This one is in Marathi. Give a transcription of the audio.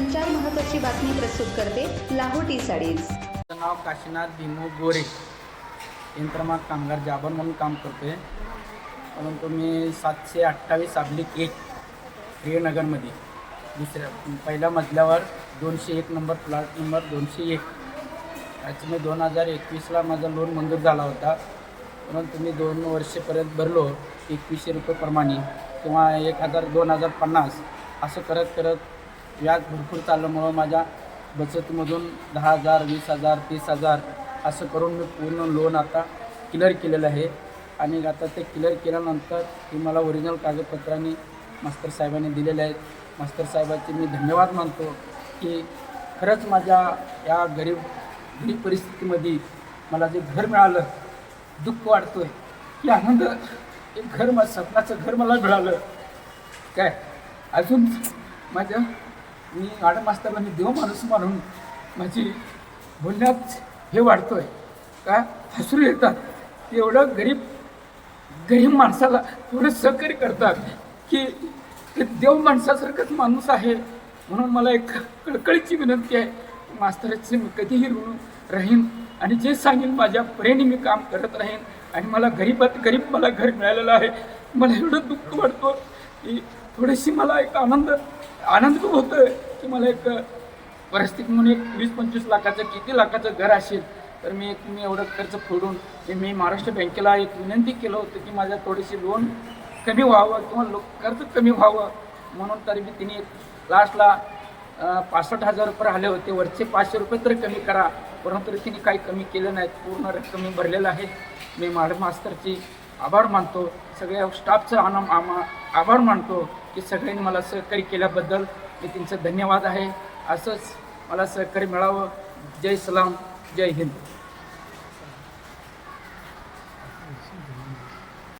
संचार महत्वाची बातमी प्रस्तुत करते लाहोटी साडीज. माझं नाव काशीनाथ भीमू गोरे. यंत्रमाग कामगार जाबर म्हणून काम करतोय. परंतु मी सातशे अठ्ठावीस अब्लिक एक प्रियनगरमध्ये. दुसऱ्या पहिल्या मजल्यावर दोनशे एक नंबर प्लॉट नंबर दोनशे एक. याचं मी दोन हजार एकवीसला माझा लोन मंजूर झाला होता. परंतु मी दोन वर्षेपर्यंत भरलो एकवीसशे रुपये प्रमाणे किंवा एक हजार दोन हजार पन्नास असं करत करत व्याज भरपूर चालल्यामुळं माझ्या बचतमधून दहा हजार वीस हजार तीस हजार असं करून मी पूर्ण लोन आता क्लिअर केलेलं आहे. आणि आता ते क्लिअर केल्यानंतर ते मला ओरिजिनल कागदपत्रांनी मास्तर साहेबांनी दिलेले आहेत. मास्तर साहेबांचे मी धन्यवाद मानतो की खरंच माझ्या या गरीब गरीब परिस्थितीमध्ये मला जे घर मिळालं दुःख वाटतोय की आनंद एक घर माझं स्वप्नाचं घर मला मिळालं. काय? अजून माझ्या मी मॅडम असताना मी देव माणूस म्हणून माझी बोलण्यात हे वाढतो आहे का? हसरू येतात. एवढं गरीब गरीब माणसाला एवढं सहकार्य करतात की ते देव माणसासारखंच माणूस आहे म्हणून मला एक कळकळीची विनंती आहे. मास्तराचे मी कधीही ऋण राहीन आणि जे सांगेन माझ्या परीने मी काम करत राहीन आणि मला गरीबात गरीब मला घर मिळालेलं आहे. मला एवढं दुःख वाटतो की थोडीशी मला एक आनंद आनंद खूप होतो की मला एक परिस्थिती म्हणून एक वीस पंचवीस लाखाचं किती लाखाचं घर असेल तर मी एक मी एवढं खर्च फोडून ते मी महाराष्ट्र बँकेला एक विनंती केलं होतं की माझ्या थोडीशी लोन कमी व्हावं किंवा लो कर्ज कमी व्हावं. म्हणून तरी मी तिने लास्टला पासष्ट हजार रुपये आले होते. वरचे पाचशे रुपये तर कमी करा. परंतु तिने काही कमी केलं नाहीत. पूर्ण रक्कम मी भरलेलं आहे. मी मॅडम मास्तरची आभार मानतो. सगळ्या स्टाफचं आनंद आमा आभार मानतो की सगळ्यांनी मला सहकार्य केल्याबद्दल मी त्यांचं धन्यवाद आहे. असंच मला सहकार्य मिळावं. जय सलाम. जय हिंद.